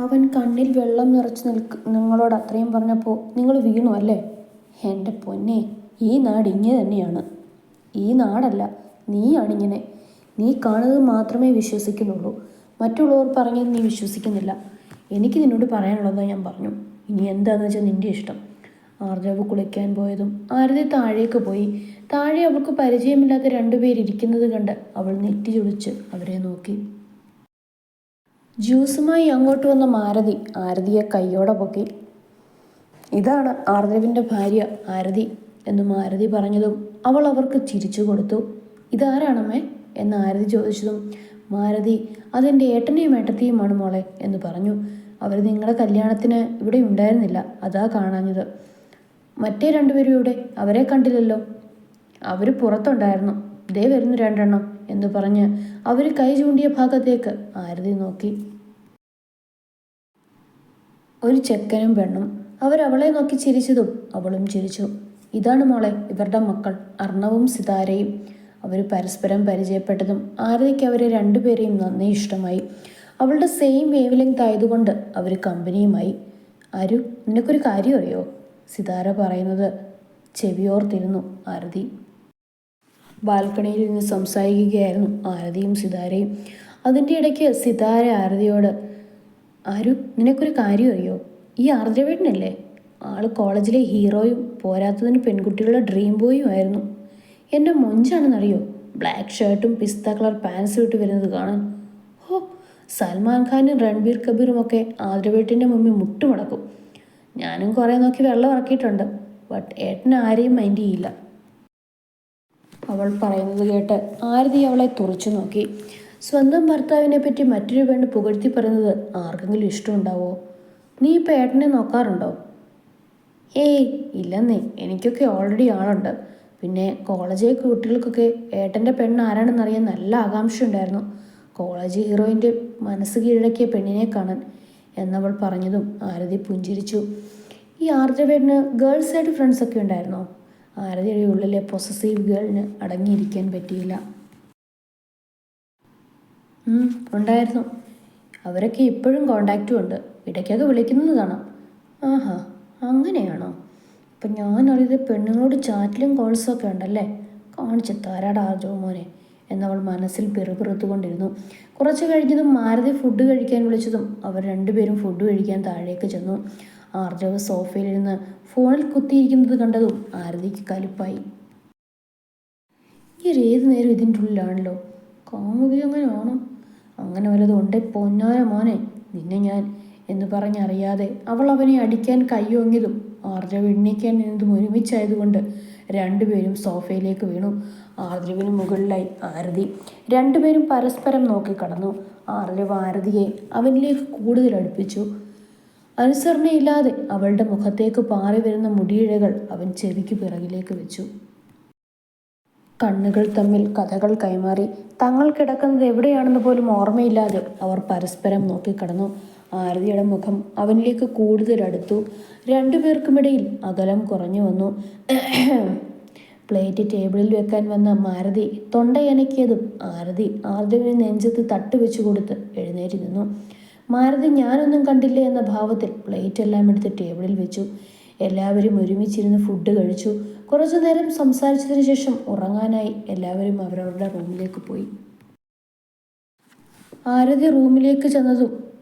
അവൻ കണ്ണിൽ വെള്ളം നിറച്ച് നിൽക്ക് നിങ്ങളോട് അത്രയും പറഞ്ഞപ്പോൾ നിങ്ങൾ വീണു അല്ലേ? എന്റെ പൊന്നെ ഈ നാട് ഇങ്ങനെ തന്നെയാണ്. ഈ നാടല്ല നീയാണിങ്ങനെ നീ കാണുന്നത് മാത്രമേ വിശ്വസിക്കുന്നുള്ളൂ. മറ്റുള്ളവർ പറഞ്ഞത് നീ വിശ്വസിക്കുന്നില്ല. എനിക്ക് നിന്നോട് പറയാനുള്ളത് ഞാൻ പറഞ്ഞു. ഇനി എന്താണെന്ന് വെച്ചാൽ നിന്റെ ഇഷ്ടം. ആർജവ് കുളിക്കാൻ പോയതും ആരതി താഴേക്ക് പോയി. താഴെ അവൾക്ക് പരിചയമില്ലാത്ത രണ്ടുപേരിയ്ക്കുന്നത് കണ്ട് അവൾ നെറ്റി ചുളിച്ച് അവരെ നോക്കി. ജ്യൂസുമായി അങ്ങോട്ട് വന്ന മാരതി ആരതിയെ കൈയോടെ പൊക്കി. ഇതാണ് ആർദ്രവിന്റെ ഭാര്യ ആരതി എന്ന് മാരതി പറഞ്ഞതും അവൾ അവർക്ക് ചിരിച്ചു കൊടുത്തു. ഇതാരാണമ്മേ? എന്ന് ആരതി ചോദിച്ചതും മാരതി അതെന്റെ ഏട്ടനെയും ഏട്ടത്തെയുമാണ് മോളെ എന്ന് പറഞ്ഞു. അവർ നിങ്ങളുടെ കല്യാണത്തിന് ഇവിടെ ഉണ്ടായിരുന്നില്ല അതാ കാണാഞ്ഞത്. മറ്റേ രണ്ടുപേരും ഇവിടെ അവരെ കണ്ടില്ലല്ലോ. അവർ പുറത്തുണ്ടായിരുന്നു. ദേ വരുന്നു രണ്ടെണ്ണം. എന്ന് പറഞ്ഞ് അവർ കൈ ചൂണ്ടിയ ഭാഗത്തേക്ക് ആരതി നോക്കി. ഒരു ചെക്കനും പെണ്ണും അവരവളെ നോക്കി ചിരിച്ചതും അവളും ചിരിച്ചു. ഇതാണ് മോളെ ഇവരുടെ മക്കൾ അർണവും സിതാരയും. അവർ പരസ്പരം പരിചയപ്പെട്ടതും ആരതിക്ക് അവരെ രണ്ടുപേരെയും നന്നേ ഇഷ്ടമായി. അവളുടെ സെയിം വേവ് ലെങ്ത് ആയതുകൊണ്ട് അവർ കമ്പനിയുമായി. ആരു നിനക്കൊരു കാര്യം അറിയോ? സിതാര പറയുന്നത് ചെവിയോർത്തിരുന്നു ആരതി. ബാൽക്കണിയിൽ നിന്ന് സംസാരിക്കുകയായിരുന്നു ആരതിയും സിതാരയും. അതിന്റെ ഇടയ്ക്ക് സിതാര ആരതിയോട് ആരു നിനക്കൊരു കാര്യം അറിയോ? ഈ ആർദ്രവേട്ടനല്ലേ ആൾ കോളേജിലെ ഹീറോയും പോരാത്തതിന് പെൺകുട്ടികളുടെ ഡ്രീം ബോയും ആയിരുന്നു. എന്റെ മൊഞ്ചാണെന്നറിയോ? ബ്ലാക്ക് ഷർട്ടും പിസ്ത കളർ പാൻസും ഇട്ട് വരുന്നത് കാണാൻ. ഓ സൽമാൻ ഖാനും രൺബീർ കബീറും ഒക്കെ ആതിരവേട്ടിന്റെ മുമ്പിൽ മുട്ടുമടക്കും. ഞാനും കുറേ നോക്കി വെള്ളം ഇറക്കിയിട്ടുണ്ട്. ബട്ട് ഏട്ടൻ ആരെയും മൈൻഡ് ചെയ്യില്ല. അവൾ പറയുന്നത് കേട്ട് ആരതി അവളെ തുറച്ചു നോക്കി. സ്വന്തം ഭർത്താവിനെ പറ്റി മറ്റൊരു പെണ്ണ് പുകഴ്ത്തി പറയുന്നത് ആർക്കെങ്കിലും ഇഷ്ടമുണ്ടാവോ? നീ ഇപ്പം ഏട്ടനെ നോക്കാറുണ്ടോ? ഏയ് ഇല്ലെന്നേ എനിക്കൊക്കെ ഓൾറെഡി ആളുണ്ട്. പിന്നെ കോളേജിലെ കുട്ടികൾക്കൊക്കെ ഏട്ടന്റെ പെണ്ണ് ആരാണെന്നറിയാൻ നല്ല ആകാംക്ഷ ഉണ്ടായിരുന്നു കോളേജ് ഹീറോയിന്റെ മനസ്സ് കീഴടക്കിയ പെണ്ണിനെ കാണാൻ എന്നവൾ പറഞ്ഞതും ആരതി പുഞ്ചിരിച്ചു. ഈ ആർജവേടിന് ഗേൾസ് ആയിട്ട് ഫ്രണ്ട്സ് ഒക്കെ ഉണ്ടായിരുന്നോ? ആരതിയുടെ ഉള്ളിലെ പൊസസീവ് ഗേളിന് അടങ്ങിയിരിക്കാൻ പറ്റിയില്ല. ഉണ്ടായിരുന്നു. അവരൊക്കെ ഇപ്പോഴും കോണ്ടാക്റ്റും ഉണ്ട്. ഇടയ്ക്കൊക്കെ വിളിക്കുന്നത് കാണാം. ആഹാ അങ്ങനെയാണോ? അപ്പം ഞാനറിയത് പെണ്ണുങ്ങളോട് ചാറ്റിലും കോൾസും ഒക്കെ ഉണ്ടല്ലേ? കാണിച്ച് താരാടാ ആർജോ മോനെ എന്നവൾ മനസ്സിൽ പിറുപിറുത്തുകൊണ്ടിരുന്നു. കുറച്ച് കഴിഞ്ഞതും മാരുതി ഫുഡ് കഴിക്കാൻ വിളിച്ചതും അവർ രണ്ടുപേരും ഫുഡ് കഴിക്കാൻ താഴേക്ക് ചെന്നു. ആർജവ് സോഫയിലിരുന്ന് ഫോണിൽ കുത്തിയിരിക്കുന്നത് കണ്ടതും ആരതിക്ക് കലിപ്പായി. ഏത് നേരം ഇതിന്റെ ഉള്ളിലാണല്ലോ? കാമുകി അങ്ങനെ ആണോ അങ്ങനെ വല്ലതും ഉണ്ടേ പൊന്നാര മോനെ നിന്നെ ഞാൻ എന്ന് പറഞ്ഞറിയാതെ അവൾ അവനെ അടിക്കാൻ കൈയൊങ്ങിയതും ആർജവ് എണ്ണീക്കാൻ നിന്നതും ഒരുമിച്ചായതുകൊണ്ട് രണ്ടുപേരും സോഫയിലേക്ക് വീണു. ആർദ്രവിന് മുകളിലായി ആരതി. രണ്ടുപേരും പരസ്പരം നോക്കി കടന്നു ആർജവ് ആരതിയെ അവനിലേക്ക് കൂടുതൽ അടുപ്പിച്ചു. അനുസരണയില്ലാതെ അവളുടെ മുഖത്തേക്ക് പാറി വരുന്ന മുടിയിഴകൾ അവൻ ചെവിക്ക് പിറകിലേക്ക് വെച്ചു. കണ്ണുകൾ തമ്മിൽ കഥകൾ കൈമാറി തങ്ങൾ കിടക്കുന്നത് എവിടെയാണെന്ന് പോലും ഓർമ്മയില്ലാതെ അവർ പരസ്പരം നോക്കിക്കടന്നു. ആരതിയുടെ മുഖം അവനിലേക്ക് കൂടുതൽ അടുത്തു രണ്ടുപേർക്കുമിടയിൽ അകലം കുറഞ്ഞു വന്നു. പ്ലേറ്റ് ടേബിളിൽ വെക്കാൻ വന്ന മാരതി തൊണ്ടയനക്കിയതും ആരതി ആർദ്രവിന് നെഞ്ചത്ത് തട്ടുവെച്ചു കൊടുത്ത് എഴുന്നേറ്റ് നിന്നു. മാരതി ഞാനൊന്നും കണ്ടില്ല എന്ന ഭാവത്തിൽ പ്ലേറ്റ് എല്ലാം എടുത്ത് ടേബിളിൽ വെച്ചു. എല്ലാവരും ഒരുമിച്ചിരുന്ന് ഫുഡ് കഴിച്ചു. കുറച്ചു നേരം സംസാരിച്ചതിന് ശേഷം ഉറങ്ങാനായി എല്ലാവരും അവരവരുടെ റൂമിലേക്ക് പോയി. ആരതി റൂമിലേക്ക് ചെന്നതും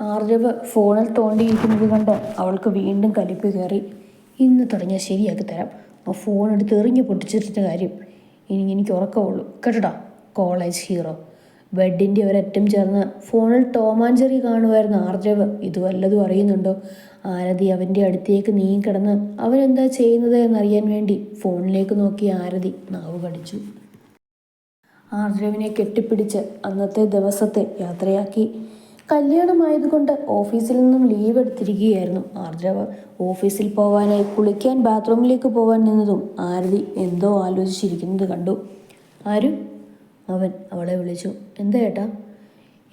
ആർജവ് ഫോണിൽ തോണ്ടിയിരിക്കുന്നത് കണ്ട് അവൾക്ക് വീണ്ടും കലിപ്പ് കയറി. ഇന്ന് തുടങ്ങിയാൽ ശരിയാക്കി തരാം. ആ ഫോൺ എടുത്ത് എറിഞ്ഞ് പൊട്ടിച്ചിട്ട് കാര്യം ഇനി എനിക്ക് ഉറക്കമുള്ളൂ. കേട്ടോടാ കോളേജ് ഹീറോ ബെഡിന്റെ ഒരറ്റം ചേർന്ന് ഫോണിൽ ടോമാഞ്ചെറി കാണുമായിരുന്ന. ആർജവ് ഇത് വല്ലതും അറിയുന്നുണ്ടോ? ആരതി അവന്റെ അടുത്തേക്ക് നീങ്ങിക്കിടന്ന് അവൻ എന്താ ചെയ്യുന്നത് എന്നറിയാൻ വേണ്ടി ഫോണിലേക്ക് നോക്കി ആരതി നാവ് കടിച്ചു. ആർജവിനെ കെട്ടിപ്പിടിച്ച് അന്നത്തെ ദിവസത്തെ യാത്രയാക്കി. കല്യാണമായതുകൊണ്ട് ഓഫീസിൽ നിന്നും ലീവ് എടുത്തിരിക്കുകയായിരുന്നു ആർജവ്. ഓഫീസിൽ പോവാനായി കുളിക്കാൻ ബാത്റൂമിലേക്ക് പോവാൻ നിന്നതും ആരതി എന്തോ ആലോചിച്ചിരിക്കുന്നത് കണ്ടു. ആരു അവൻ അവളെ വിളിച്ചു എന്താ ഏട്ടാ?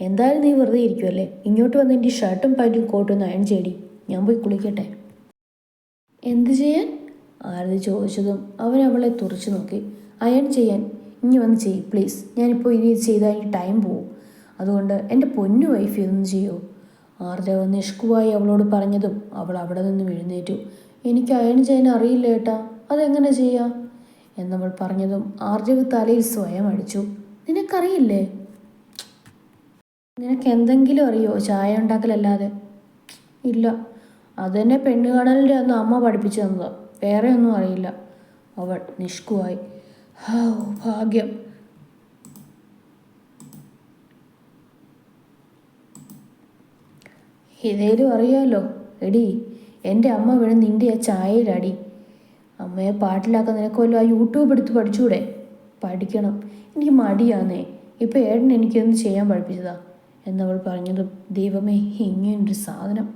എന്തായാലും നീ വെറുതെ ഇരിക്കുമല്ലേ ഇങ്ങോട്ട് വന്ന് എന്റെ ഷർട്ടും പാന്റും കോട്ടും ഒന്ന് അയൺ ചെയ്യടി. ഞാൻ പോയി കുളിക്കട്ടെ. എന്ത് ചെയ്യാൻ? ആരതി ചോദിച്ചതും അവൻ അവളെ തുറച്ചു നോക്കി. അയൺ ചെയ്യാൻ? ഇനി വന്ന് ചെയ്യ് പ്ലീസ് ഞാനിപ്പോൾ ഇനി ചെയ്താൽ എനിക്ക് ടൈം പോവും. അതുകൊണ്ട് എന്റെ പൊന്നു വൈഫ് ഇതൊന്നും ചെയ്യോ? ആർജവ നിഷ്കുവായി അവളോട് പറഞ്ഞതും അവൾ അവിടെ നിന്ന് എഴുന്നേറ്റു. എനിക്ക് അയൺ ചെയ്യാൻ അറിയില്ല ഏട്ടാ. അതെങ്ങനെ ചെയ്യാം? എന്നവൾ പറഞ്ഞതും ആർജവ് തലയിൽ സ്വയം അടിച്ചു. നിനക്കറിയില്ലേ? നിനക്ക് എന്തെങ്കിലും അറിയോ? ചായ ഉണ്ടാക്കലല്ലാതെ ഇല്ല. അതെന്നെ പെണ്ണ് കാണലിന്റെ അന്ന് അമ്മ പഠിപ്പിച്ചു തന്നത് വേറെ ഒന്നും അറിയില്ല. അവൾ നിഷ്കുവായി. ഭാഗ്യം. ഇതേലും അറിയാലോ. എടി എന്റെ അമ്മ വീണ് നിന്റെ ആ ചായയിലടി അമ്മയെ പാട്ടിലാക്കാൻ നിനക്ക് വല്ലതും ആ യൂട്യൂബ് എടുത്ത് പഠിച്ചൂടെ? പഠിക്കണം. എനിക്ക് മടിയാന്നേ. ഇപ്പം ഏട്ടൻ എനിക്കൊന്നും ചെയ്യാൻ പഠിപ്പിച്ചതാ. എന്നവൾ പറഞ്ഞത് ദൈവമേ ഇങ്ങനൊരു സാധനം.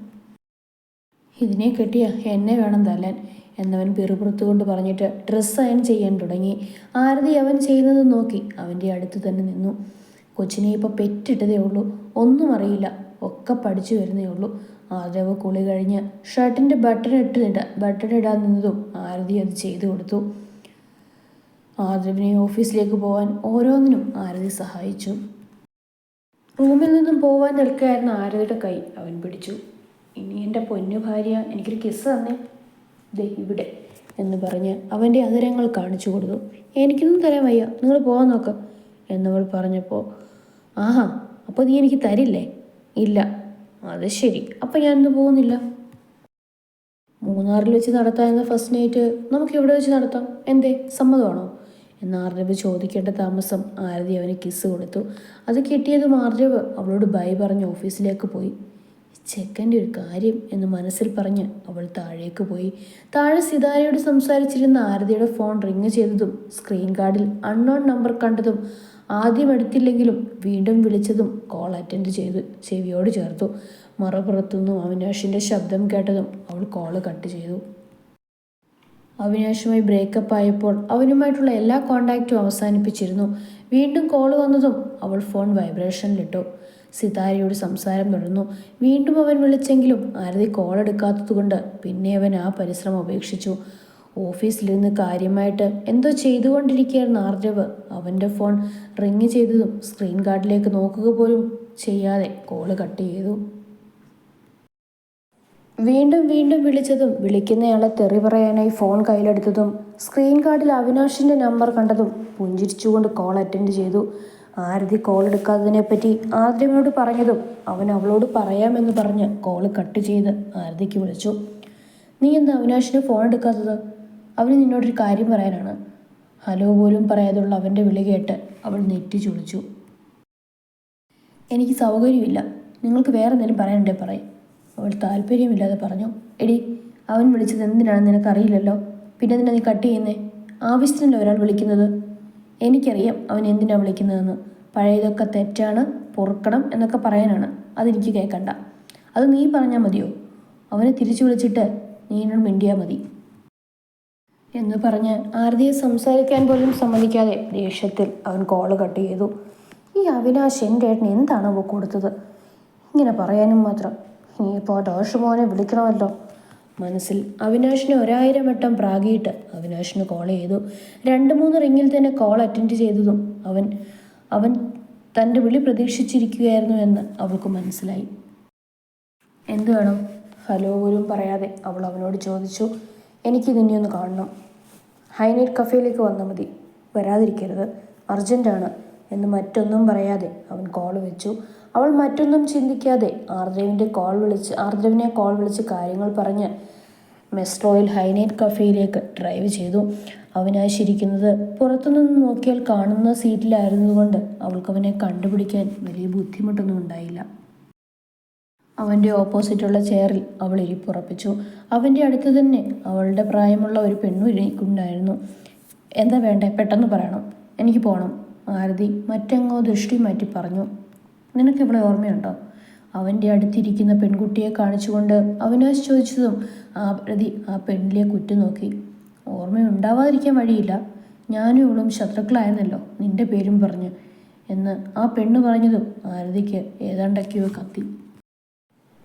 ഇതിനെ കെട്ടിയ എന്നെ വേണം തല്ലാൻ. എന്നവൻ പിറുപുറത്തുകൊണ്ട് പറഞ്ഞിട്ട് ഡ്രസ്സ് അയൻ ചെയ്യാൻ തുടങ്ങി. ആരതി അവൻ ചെയ്യുന്നത് നോക്കി. അവന്റെ അടുത്ത് തന്നെ നിന്നു. കൊച്ചിനെ ഇപ്പോൾ പെറ്റിട്ടതേ ഉള്ളൂ. ഒന്നും അറിയില്ല. ഒക്കെ പഠിച്ചു വരുന്നേ ഉള്ളൂ. ആരവ് കുളി കഴിഞ്ഞ് ഷർട്ടിന്റെ ബട്ടൺ ഇട്ട് ബട്ടൺ ഇടാൻ നിന്നതും ആരതി അത് ചെയ്തു കൊടുത്തു. ആദരവിനെ ഓഫീസിലേക്ക് പോകാൻ ഓരോന്നിനും ആരതി സഹായിച്ചു. റൂമിൽ നിന്നും പോവാൻ നിൽക്കുകയായിരുന്ന ആരതിയുടെ കൈ അവൻ പിടിച്ചു. ഇനി എന്റെ പൊന്നു ഭാര്യ എനിക്കൊരു കിസ് തന്നേ. ദേ ഇവിടെ എന്ന് പറഞ്ഞ് അവന്റെ അതിരങ്ങൾ കാണിച്ചു കൊടുത്തു. എനിക്കൊന്നും തരാൻ വയ്യ. നിങ്ങൾ പോകാൻ നോക്കാം എന്നവൾ പറഞ്ഞപ്പോൾ ആഹാ അപ്പോൾ നീ എനിക്ക് തരില്ലേ? ഇല്ല. അത് ശരി. അപ്പം ഞാനൊന്നും പോകുന്നില്ല. മൂന്നാറിൽ വെച്ച് നടത്താമെന്ന ഫസ്റ്റ് നൈറ്റ് നമുക്ക് എവിടെ വെച്ച് നടത്താം? എന്തേ സമ്മതമാണോ? എന്ന് ആർജവ് ചോദിക്കേണ്ട താമസം ആരതി അവന് കിസ് കൊടുത്തു. അത് കിട്ടിയതും ആർജവ് അവളോട് ബൈ പറഞ്ഞ് ഓഫീസിലേക്ക് പോയി. ചെക്കന്റെ ഒരു കാര്യം എന്ന് മനസ്സിൽ പറഞ്ഞ് അവൾ താഴേക്ക് പോയി. താഴെ സിതാരയോട് സംസാരിച്ചിരുന്ന ആരതിയുടെ ഫോൺ റിങ് ചെയ്തതും സ്ക്രീൻ കാർഡിൽ അൺനോൺ നമ്പർ കണ്ടതും ആദ്യം എടുത്തില്ലെങ്കിലും വീണ്ടും വിളിച്ചതും കോൾ അറ്റൻഡ് ചെയ്തു ചെവിയോട് ചേർത്തു. മറുപുറത്തുനിന്നും അവിനാഷിന്റെ ശബ്ദം കേട്ടതും അവൾ കോൾ കട്ട് ചെയ്തു. അവിനാഷുമായി ബ്രേക്കപ്പ് ആയപ്പോൾ അവനുമായിട്ടുള്ള എല്ലാ കോണ്ടാക്റ്റും അവസാനിപ്പിച്ചിരുന്നു. വീണ്ടും കോൾ വന്നതും അവൾ ഫോൺ വൈബ്രേഷനിലിട്ടു സിതാരയോട് സംസാരം തുടർന്നു. വീണ്ടും അവൻ വിളിച്ചെങ്കിലും ആരതി കോൾ എടുക്കാത്തതുകൊണ്ട് പിന്നെ അവൻ ആ പരിശ്രമം ഉപേക്ഷിച്ചു. ഓഫീസിലിരുന്ന് കാര്യമായിട്ട് എന്തോ ചെയ്തുകൊണ്ടിരിക്കുകയായിരുന്നു ആർജവ്. അവന്റെ ഫോൺ റിങ് ചെയ്തതും സ്ക്രീൻ ഗാർഡിലേക്ക് നോക്കുക പോലും ചെയ്യാതെ കോൾ കട്ട് ചെയ്തു. വീണ്ടും വീണ്ടും വിളിച്ചതും വിളിക്കുന്നയാളെ തെറി പറയാനായി ഫോൺ കയ്യിലെടുത്തതും സ്ക്രീൻ കാർഡിൽ അവിനാഷിന്റെ നമ്പർ കണ്ടതും പുഞ്ചിരിച്ചുകൊണ്ട് കോൾ അറ്റൻഡ് ചെയ്തു. ആരതി കോൾ എടുക്കാത്തതിനെപ്പറ്റി ആദ്യമോട് പറഞ്ഞതും അവൻ അവളോട് പറയാമെന്ന് പറഞ്ഞ് കോൾ കട്ട് ചെയ്ത് ആരതിക്ക് വിളിച്ചു. നീ എന്താ അവിനാഷിന് ഫോൺ എടുക്കാത്തത്? അവന് നിന്നോടൊരു കാര്യം പറയാനാണ്. ഹലോ പോലും പറയാതുള്ള അവന്റെ വിളി കേട്ട് അവൾ നെറ്റി ചുളിച്ചു. എനിക്ക് സൗകര്യമില്ല. നിങ്ങൾക്ക് വേറെ എന്തെങ്കിലും പറയാനുണ്ടേ പറയും. അവൾ താല്പര്യമില്ലാതെ പറഞ്ഞു എടി അവൻ വിളിച്ചത് എന്തിനാണെന്ന് നിനക്കറിയില്ലല്ലോ? പിന്നെ എന്തിനാ നീ കട്ട് ചെയ്യുന്നേ? ആവശ്യത്തിനല്ല ഒരാൾ വിളിക്കുന്നത്? എനിക്കറിയാം അവൻ എന്തിനാണ് വിളിക്കുന്നതെന്ന്. പഴയതൊക്കെ തെറ്റാണ് പൊറുക്കണം എന്നൊക്കെ പറയാനാണ്. അതെനിക്ക് കേൾക്കണ്ട. അത് നീ പറഞ്ഞാൽ മതിയോ? അവനെ തിരിച്ചു വിളിച്ചിട്ട് നീ എന്നോട് മിണ്ടിയാൽ മതി. എന്ന് പറഞ്ഞ് ആരതിയെ സംസാരിക്കാൻ പോലും സമ്മതിക്കാതെ ദേഷ്യത്തിൽ അവൻ കോൾ കട്ട് ചെയ്തു. ഈ അവിനാശ് എന്റെ ഏട്ടന് എന്താണ് അവ കൊടുത്തത്? ഇങ്ങനെ പറയാനും മാത്രം. ഇനിയിപ്പോൾ ഡോഷ് മോനെ വിളിക്കണമല്ലോ. മനസ്സിൽ അവിനാഷിന് ഒരായിരം വട്ടം പ്രാഗിയിട്ട് അവിനാഷിന് കോൾ ചെയ്തു. രണ്ട് മൂന്ന് റിങ്ങിൽ തന്നെ കോൾ അറ്റൻഡ് ചെയ്തതും അവൻ അവൻ തന്റെ വിളി പ്രതീക്ഷിച്ചിരിക്കുകയായിരുന്നു എന്ന് അവൾക്ക് മനസ്സിലായി. എന്ത് വേണം? ഹലോ പോലും പറയാതെ അവൾ അവനോട് ചോദിച്ചു. എനിക്ക് നിന്നെ ഒന്ന് കാണണം. ഹൈനൈറ്റ് കഫേയിലേക്ക് വന്നാൽ മതി. വരാതിരിക്കരുത്. അർജന്റാണ് എന്ന് മറ്റൊന്നും പറയാതെ അവൻ കോൾ വെച്ചു. അവൾ മറ്റൊന്നും ചിന്തിക്കാതെ ആർദ്രവിന്റെ കോൾ വിളിച്ച് ആർദ്രവിനെ കോൾ വിളിച്ച് കാര്യങ്ങൾ പറഞ്ഞ് മെസ്ട്രോയിൽ ഹൈനൈറ്റ് കഫേയിലേക്ക് ഡ്രൈവ് ചെയ്തു. അവനാശിരിക്കുന്നത് പുറത്തുനിന്ന് നോക്കിയാൽ കാണുന്ന സീറ്റിലായിരുന്നതുകൊണ്ട് അവൾക്ക് അവനെ കണ്ടുപിടിക്കാൻ വലിയ ബുദ്ധിമുട്ടൊന്നും ഉണ്ടായില്ല. അവന്റെ ഓപ്പോസിറ്റുള്ള ചെയറിൽ അവൾ ഇരിപ്പുറപ്പിച്ചു അവന്റെ അടുത്ത് തന്നെ അവളുടെ പ്രായമുള്ള ഒരു പെണ്ണു ഇരിക്കുന്നുണ്ടായിരുന്നു എന്താ വേണ്ടേ? പെട്ടെന്ന് പറയണം. എനിക്ക് പോകണം ആരതി മറ്റെങ്ങോ ദൃഷ്ടി മാറ്റി പറഞ്ഞു. നിനക്ക് ഇവിടെ ഓർമ്മയുണ്ടോ? അവന്റെ അടുത്തിരിക്കുന്ന പെൺകുട്ടിയെ കാണിച്ചുകൊണ്ട് അവിനാശ് ചോദിച്ചതും ആ പ്രതി ആ പെണ്ണിലെ കുറ്റുനോക്കി ഓർമ്മയുണ്ടാവാതിരിക്കാൻ വഴിയില്ല. ഞാനും ഇവളും ശത്രുക്കളായിരുന്നല്ലോ നിന്റെ പേരും പറഞ്ഞു എന്ന് ആ പെണ്ണ് പറഞ്ഞതും ആരതിക്ക് ഏതാണ്ടൊക്കെയോ കത്തി.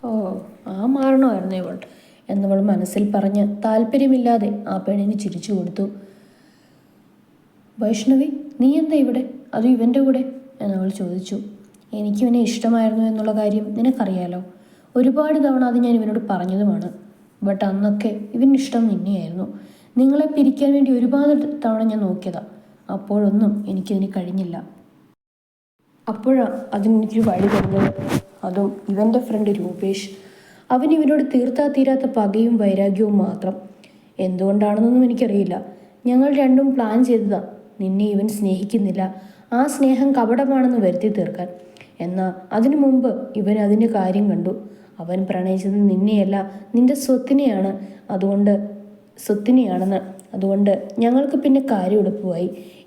ഓ ആ മാറണമായിരുന്നു ഇവൾ എന്നവൾ മനസ്സിൽ പറഞ്ഞ് താല്പര്യമില്ലാതെ ആ പെണ്ണിന് ചിരിച്ചു കൊടുത്തു. വൈഷ്ണവി നീ എന്താ ഇവിടെ? അതും ഇവന്റെ കൂടെ? എന്നവൾ ചോദിച്ചു. എനിക്കിവനെ ഇഷ്ടമായിരുന്നു എന്നുള്ള കാര്യം നിനക്കറിയാലോ? ഒരുപാട് തവണ അത് ഞാൻ ഇവനോട് പറഞ്ഞതുമാണ്. ബട്ട് അന്നൊക്കെ ഇവന് ഇഷ്ടം നിന്നെയായിരുന്നു. നിങ്ങളെ പിരിക്കാൻ വേണ്ടി ഒരുപാട് തവണ ഞാൻ നോക്കിയതാ. അപ്പോഴൊന്നും എനിക്കതിന് കഴിഞ്ഞില്ല. അപ്പോഴാണ് അതിനെനിക്കൊരു വഴി തന്നത്. അതും ഇവന്റെ ഫ്രണ്ട് രൂപേഷ്. അവൻ ഇവനോട് തീർത്താ തീരാത്ത പകയും വൈരാഗ്യവും മാത്രം. എന്തുകൊണ്ടാണെന്നൊന്നും എനിക്കറിയില്ല. ഞങ്ങൾ രണ്ടും പ്ലാൻ ചെയ്തതാ. നിന്നെ ഇവൻ സ്നേഹിക്കുന്നില്ല. ആ സ്നേഹം കപടമാണെന്ന് വരുത്തി തീർക്കാൻ. എന്നാൽ അതിനു മുമ്പ് ഇവൻ അതിന്റെ കാര്യം കണ്ടു. അവൻ പ്രണയിച്ചത് നിന്നെയല്ല നിന്റെ സ്വത്തിനെയാണ്. അതുകൊണ്ട് സ്വത്തിനെയാണെന്ന്. അതുകൊണ്ട് ഞങ്ങൾക്ക് പിന്നെ കാര്യം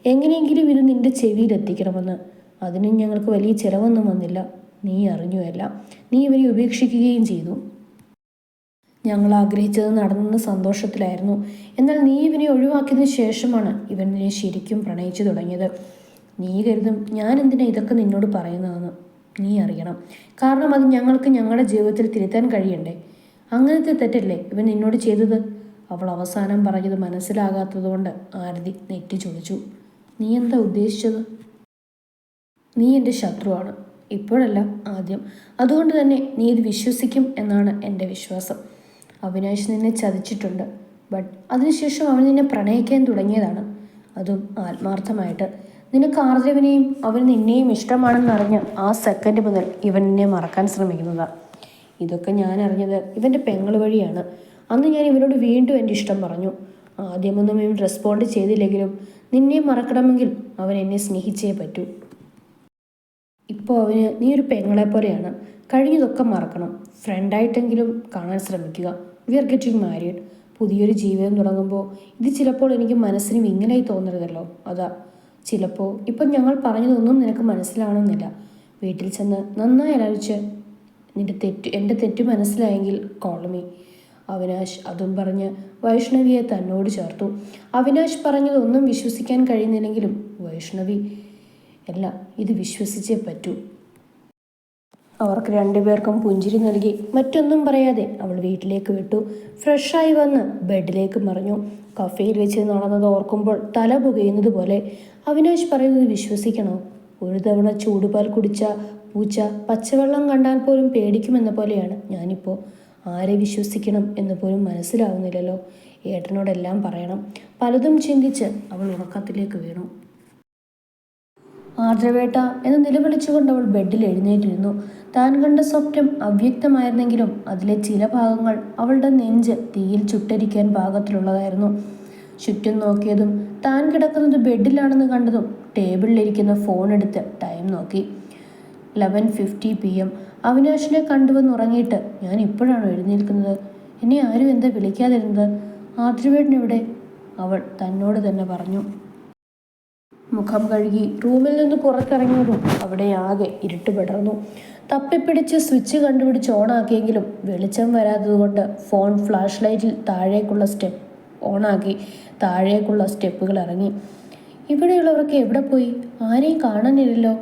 എങ്ങനെയെങ്കിലും ഇത് നിന്റെ ചെവിയിലെത്തിക്കണമെന്ന് അതിനും ഞങ്ങൾക്ക് വലിയ ചിലവൊന്നും വന്നില്ല. നീ അറിഞ്ഞുവല്ല നീ ഇവരെ ഉപേക്ഷിക്കുകയും ചെയ്തു. ഞങ്ങൾ ആഗ്രഹിച്ചത് നടന്നെന്ന സന്തോഷത്തിലായിരുന്നു. എന്നാൽ നീ ഇവനെ ഒഴിവാക്കിയതിന് ശേഷമാണ് ഇവൻ നിന്നെ ശരിക്കും പ്രണയിച്ചു തുടങ്ങിയത്. നീ കരുതും ഞാൻ എന്തിനാ ഇതൊക്കെ നിന്നോട് പറയുന്നതെന്ന്. നീ അറിയണം. കാരണം അത് ഞങ്ങൾക്ക് ഞങ്ങളുടെ ജീവിതത്തിൽ തിരുത്താൻ കഴിയണ്ടേ? അങ്ങനത്തെ തെറ്റല്ലേ ഇവൻ നിന്നോട് ചെയ്തത്? അവൾ അവസാനം പറഞ്ഞത് മനസ്സിലാകാത്തതുകൊണ്ട് ആരതി നെറ്റി ചൊളിച്ചു നീ എന്താ ഉദ്ദേശിച്ചത്? നീ എന്റെ ശത്രുവാണ്. ഇപ്പോഴല്ല ആദ്യം. അതുകൊണ്ട് തന്നെ നീ ഇത് വിശ്വസിക്കും എന്നാണ് എന്റെ വിശ്വാസം. അവിനാശ് നിന്നെ ചതിച്ചിട്ടുണ്ട്. ബട്ട് അതിനുശേഷം അവൻ നിന്നെ പ്രണയിക്കാൻ തുടങ്ങിയതാണ്. അതും ആത്മാർത്ഥമായിട്ട്. നിനക്ക് ആർജവനെയും അവൻ നിന്നെയും ഇഷ്ടമാണെന്നറിഞ്ഞ് ആ സെക്കൻഡ് മുതൽ ഇവൻ എന്നെ മറക്കാൻ ശ്രമിക്കുന്നതാണ് ഇതൊക്കെ ഞാൻ അറിഞ്ഞത് ഇവന്റെ പെങ്ങൾ വഴിയാണ്. അന്ന് ഞാൻ ഇവനോട് വീണ്ടും എന്റെ ഇഷ്ടം പറഞ്ഞു. ആദ്യമൊന്നും ഇവൻ റെസ്പോണ്ട് ചെയ്തില്ലെങ്കിലും നിന്നെ മറക്കണമെങ്കിൽ അവൻ എന്നെ സ്നേഹിച്ചേ പറ്റൂ. ഇപ്പോൾ അവന് നീ ഒരു പെങ്ങളെ പോലെയാണ്. കഴിഞ്ഞതൊക്കെ മറക്കണം. ഫ്രണ്ടായിട്ടെങ്കിലും കാണാൻ ശ്രമിക്കുക. വി ആർ ഗെറ്റിംഗ് മാരീഡ് പുതിയൊരു ജീവിതം തുടങ്ങുമ്പോൾ ഇത് ചിലപ്പോൾ എനിക്ക് മനസ്സിനും ഇങ്ങനെയായി തോന്നരുതല്ലോ. അതാ. ചിലപ്പോൾ ഇപ്പം ഞങ്ങൾ പറഞ്ഞതൊന്നും നിനക്ക് മനസ്സിലാവണമെന്നില്ല വീട്ടിൽ ചെന്ന് നന്നായി ആലോചിച്ച് നിന്റെ തെറ്റ് എന്റെ തെറ്റ് മനസ്സിലായെങ്കിൽ കോളമി. അവിനാശ് അതും പറഞ്ഞ് വൈഷ്ണവിയെ തന്നോട് ചേർത്തു. അവിനാശ് പറഞ്ഞതൊന്നും വിശ്വസിക്കാൻ കഴിയുന്നില്ലെങ്കിലും വൈഷ്ണവി അല്ല ഇത് വിശ്വസിച്ചേ പറ്റൂ. അവർക്ക് രണ്ടുപേർക്കും പുഞ്ചിരി നൽകി മറ്റൊന്നും പറയാതെ അവൾ വീട്ടിലേക്ക് വിട്ടു. ഫ്രഷായി വന്ന് ബെഡിലേക്ക് മറിഞ്ഞു. കഫേയിൽ വെച്ച് നടന്നത് ഓർക്കുമ്പോൾ തല പുകയുന്നത് പോലെ. അവിനാശ് പറയുന്നത് വിശ്വസിക്കണോ? ഒരു തവണ ചൂടുപാൽ കുടിച്ച പൂച്ച പച്ചവെള്ളം കണ്ടാൽ പോലും പേടിക്കുമെന്ന പോലെയാണ് ഞാനിപ്പോൾ ആരെ വിശ്വസിക്കണം എന്ന് പോലും മനസ്സിലാവുന്നില്ലല്ലോ. ഏട്ടനോടെല്ലാം പറയണം. പലതും ചിന്തിച്ച് അവൾ ഉറക്കത്തിലേക്ക് വീണു. ആർദ്രവേട്ട എന്ന് നിലവിളിച്ചുകൊണ്ട് അവൾ ബെഡിൽ എഴുന്നേറ്റിരുന്നു. താൻ കണ്ട സ്വപ്നം അവ്യക്തമായിരുന്നെങ്കിലും അതിലെ ചില ഭാഗങ്ങൾ അവളുടെ നെഞ്ച് തീയിൽ ചുട്ടരിക്കാൻ പാകത്തിലുള്ളതായിരുന്നു. ചുറ്റും നോക്കിയതും താൻ കിടക്കുന്നത് ബെഡിലാണെന്ന് കണ്ടതും ടേബിളിലിരിക്കുന്ന ഫോൺ എടുത്ത് ടൈം നോക്കി. Eleven fifty P M. അവിനാശിനെ കണ്ടുവന്ന് ഉറങ്ങിയിട്ട് ഞാൻ ഇപ്പോഴാണ് എഴുന്നേൽക്കുന്നത്? എന്നെ ആരും എന്താ വിളിക്കാതിരുന്നത്? ആർദ്രവേട്ടനെവിടെ അവൾ തന്നോട് തന്നെ പറഞ്ഞു. മുഖം കഴുകി റൂമിൽ നിന്ന് പുറത്തിറങ്ങിയതും അവിടെ ആകെ ഇരുട്ട് പടർന്നു. തപ്പിപ്പിടിച്ച് സ്വിച്ച് കണ്ടുപിടിച്ച് ഓണാക്കിയെങ്കിലും വെളിച്ചം വരാത്തതുകൊണ്ട് ഫോൺ ഫ്ലാഷ് ലൈറ്റിൽ താഴേക്കുള്ള സ്റ്റെപ്പ് ഓണാക്കി താഴേക്കുള്ള സ്റ്റെപ്പുകൾ ഇറങ്ങി. ഇവിടെയുള്ളവർക്ക് എവിടെ പോയി? ആരെയും കാണാനില്ലല്ലോ.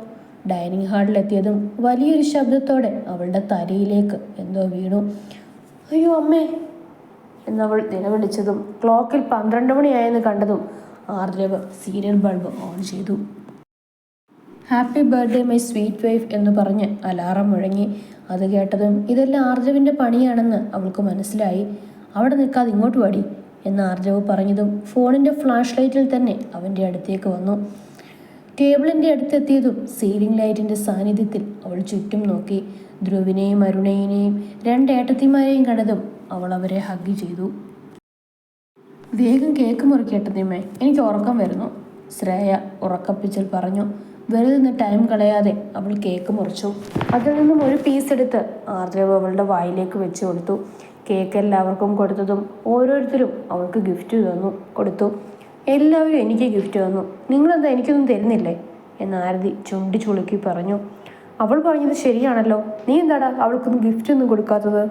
ഡൈനിങ് ഹാളിലെത്തിയതും വലിയൊരു ശബ്ദത്തോടെ അവളുടെ തലയിലേക്ക് എന്തോ വീണു. അയ്യോ അമ്മേ എന്നവൾ നിലവിളിച്ചതും ക്ലോക്കിൽ പന്ത്രണ്ട് മണിയായെന്ന് കണ്ടതും ആർദ്രവ് സീരിയൽ ബൾബ് ഓൺ ചെയ്തു. Happy birthday my sweet wife എന്ന് പറഞ്ഞ് അലാറം മുഴങ്ങി. അത് കേട്ടതും ഇതെല്ലാം ആർജവിന്റെ പണിയാണെന്ന് അവൾക്ക് മനസ്സിലായി. അവിടെ നിൽക്കാതെ ഇങ്ങോട്ട് പാടി എന്ന് ആർജവ് പറഞ്ഞതും ഫോണിന്റെ ഫ്ലാഷ് ലൈറ്റിൽ തന്നെ അവന്റെ അടുത്തേക്ക് വന്നു. ടേബിളിന്റെ അടുത്തെത്തിയതും സീലിംഗ് ലൈറ്റിന്റെ സാന്നിധ്യത്തിൽ അവൾ ചുറ്റും നോക്കി. ധ്രുവിനെയും അരുണേനെയും രണ്ട് ഏട്ടത്തിമാരെയും കണ്ടതും അവൾ അവരെ ഹഗ് ചെയ്തു. വേഗം കേക്ക് മുറിക്കേട്ടതിമേ എനിക്ക് ഉറക്കം വരുന്നു. ശ്രേയ ഉറക്കപ്പിച്ചിൽ പറഞ്ഞു. വെറുതെ നിന്ന് ടൈം കളയാതെ അവൾ കേക്ക് മുറിച്ചു. അതിൽ നിന്നും ഒരു പീസ് എടുത്ത് ആർദ്രവ് അവളുടെ വായിലേക്ക് വെച്ച് കൊടുത്തു. കേക്ക് എല്ലാവർക്കും കൊടുത്തതും ഓരോരുത്തരും അവൾക്ക് ഗിഫ്റ്റ് തന്നു കൊടുത്തു. എല്ലാവരും എനിക്ക് ഗിഫ്റ്റ് തന്നു. നിങ്ങളെന്താ എനിക്കൊന്നും തരുന്നില്ലേ? എന്ന് ആരതി ചുണ്ടി ചുളുക്കി പറഞ്ഞു. അവൾ പറഞ്ഞത് ശരിയാണല്ലോ. നീ എന്താടാ അവൾക്കൊന്നും ഗിഫ്റ്റ് ഒന്നും കൊടുക്കാത്തത്?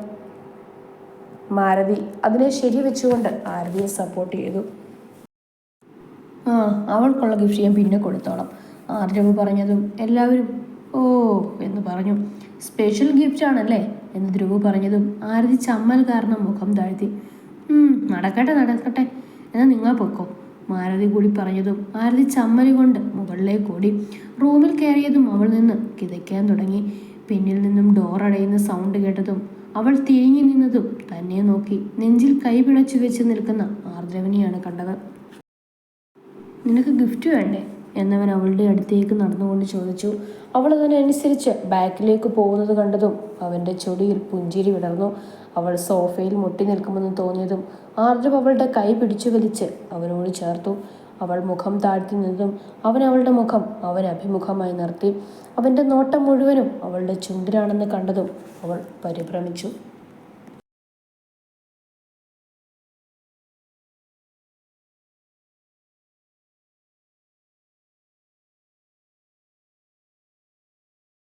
മാരതി അതിനെ ശരി വെച്ചുകൊണ്ട് ആരതിയെ സപ്പോർട്ട് ചെയ്തു. ആ അവൾക്കുള്ള ഗിഫ്റ്റ് ഞാൻ പിന്നെ കൊടുത്തോളാം. ആർജവ് പറഞ്ഞതും എല്ലാവരും ഓ എന്ന് പറഞ്ഞു. സ്പെഷ്യൽ ഗിഫ്റ്റ് ആണല്ലേ എന്ന് ധ്രുവ് പറഞ്ഞതും ആരതി ചമ്മൽ കാരണം മുഖം താഴ്ത്തി. "ഉം, നടക്കട്ടെ നടക്കട്ടെ എന്നാൽ നിങ്ങൾ പൊക്കോ മാരതി കൂടി പറഞ്ഞതും ആരതി ചമ്മൽ കൊണ്ട് മുകളിലേക്ക് ഓടി. റൂമിൽ കയറിയതും അവൾ നിന്ന് കിതയ്ക്കാൻ തുടങ്ങി. പിന്നിൽ നിന്നും ഡോർ അടയുന്ന സൗണ്ട് കേട്ടതും അവൾ തിരിഞ്ഞു നിന്നതും തന്നെ നോക്കി. നെഞ്ചിൽ കൈ പിണച്ചു വെച്ച് നിൽക്കുന്ന ആർദ്രവനെയാണ് കണ്ടത്. നിനക്ക് ഗിഫ്റ്റ് വേണ്ടേ? എന്നവൻ അവളുടെ അടുത്തേക്ക് നടന്നുകൊണ്ട് ചോദിച്ചു അവൾ അതിനനുസരിച്ച് ബാക്കിലേക്ക് പോകുന്നത് കണ്ടതും അവന്റെ ചൊടിയിൽ പുഞ്ചിരി വിടർന്നു. അവൾ സോഫയിൽ മുട്ടി നിൽക്കുമെന്ന് തോന്നിയതും ആർദ്രവ് അവളുടെ കൈ പിടിച്ചു വലിച്ച് അവനോട് ചേർത്തു. അവൾ മുഖം താഴ്ത്തി നിന്നതും അവൻ അവളുടെ മുഖം അവൻ അഭിമുഖമായി നിർത്തി. അവന്റെ നോട്ടം മുഴുവനും അവളുടെ ചുണ്ടിലാണെന്ന് കണ്ടതും അവൾ പരിഭ്രമിച്ചു.